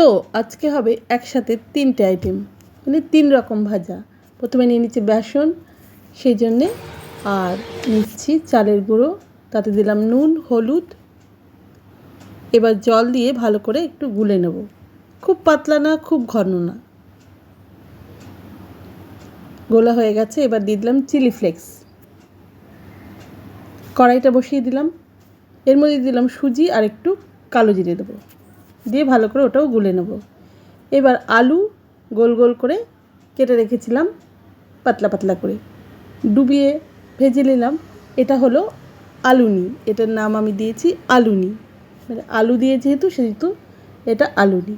তো আজকে হবে একসাথে তিনটে আইটেম মানে তিন রকম ভাজা। প্রথমে নিয়ে নিচ্ছি বেসন, সেই জন্যে আর নিচ্ছি চালের গুঁড়ো, তাতে দিলাম নুন, হলুদ। এবার জল দিয়ে ভালো করে একটু গুলে নেব। খুব পাতলা না, খুব ঘন না। গোলা হয়ে গেছে, এবার দিয়ে দিলাম চিলি ফ্লেক্স। কড়াইটা বসিয়ে দিলাম। এর মধ্যে দিলাম সুজি আর একটু কালো জিরে দেবো। দিয়ে ভালো করে ওটাও গুলে নেব। এবার আলু গোল গোল করে কেটে রেখেছিলাম, পাতলা পাতলা করে। ডুবিয়ে ভেজে নিলাম, এটা হলো আলুনি। এটার নাম আমি দিয়েছি আলুনি। মানে আলু দিয়ে যেহেতু, সেহেতু এটা আলুনি।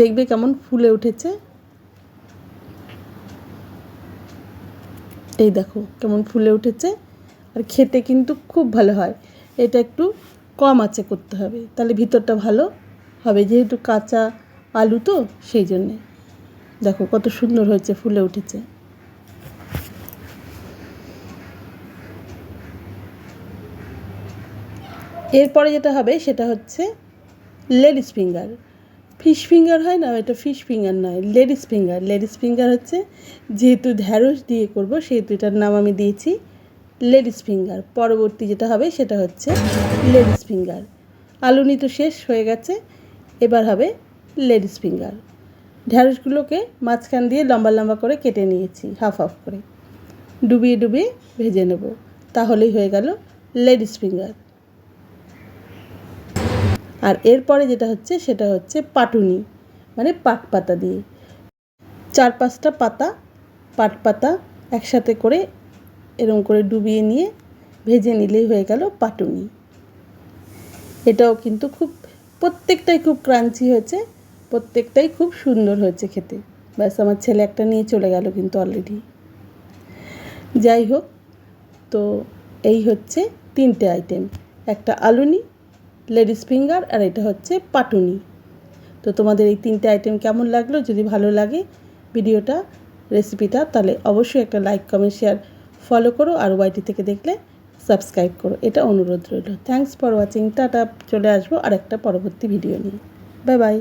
দেখবে কেমন ফুলে উঠেছে। এই দেখো, কেমন ফুলে উঠেছে। আর খেতে কিন্তু খুব ভালো হয়। এটা একটু কম আঁচে করতে হবে। তাহলে ভিতরটা ভালো হবে। যেহেতু কাঁচা আলু তো, সেই জন্যে। দেখো কত সুন্দর হয়েছে, ফুলে উঠেছে। এরপরে যেটা হবে, সেটা হচ্ছে লেডিস ফিঙ্গার। ফিশ ফিঙ্গার হয় না? এটা ফিশ ফিঙ্গার নয়, লেডিস ফিঙ্গার। লেডিস ফিঙ্গার হচ্ছে, যেহেতু ঢ্যাঁড়স দিয়ে করব, সেহেতু এটার নাম আমি দিয়েছি লেডিস ফিঙ্গার। পরবর্তী যেটা হবে সেটা হচ্ছে লেডিস ফিঙ্গার। আলুনি তো শেষ হয়ে গেছে, এবার হবে লেডিস ফিঙ্গার। ঢ্যাঁড়সগুলোকে মাঝখান দিয়ে লম্বা লম্বা করে কেটে নিয়েছি, হাফ হাফ করে। ডুবিয়ে ডুবিয়ে ভেজে নেব, তাহলেই হয়ে গেল লেডিস ফিঙ্গার। আর এরপরে যেটা হচ্ছে সেটা হচ্ছে পাটুনি মানে পাট পাতা দিয়ে। চার পাঁচটা পাতা, পাট পাতা একসাথে করে এরম করে ডুবিয়ে নিয়ে ভেজে নিলেই হয়ে গেল পাটুনি। এটাও কিন্তু খুব, প্রত্যেকটাই খুব ক্রাঞ্চি হয়েছে, প্রত্যেকটাই খুব সুন্দর হয়েছে খেতে। ব্যাস, আমার ছেলে একটা নিয়ে চলে গেল কিন্তু অলরেডি যাই হোক, তো এই হচ্ছে তিনটে আইটেম একটা আলুনি, লেডিস ফিঙ্গার আর এটা হচ্ছে পাটুনি। তো তোমাদের এই তিনটে আইটেম কেমন লাগল? যদি ভালো লাগে ভিডিওটা রেসিপিটা তাহলে অবশ্যই একটা লাইক কমেন্ট শেয়ার ফলো করো আর ওয়াইটি থেকে দেখলে সাবস্ক্রাইব করো। এটা অনুরোধ রইল। থ্যাংকস ফর ওয়াচিং টাটা, চলে আসব আর একটা পরবর্তী ভিডিও নিয়ে। Bye bye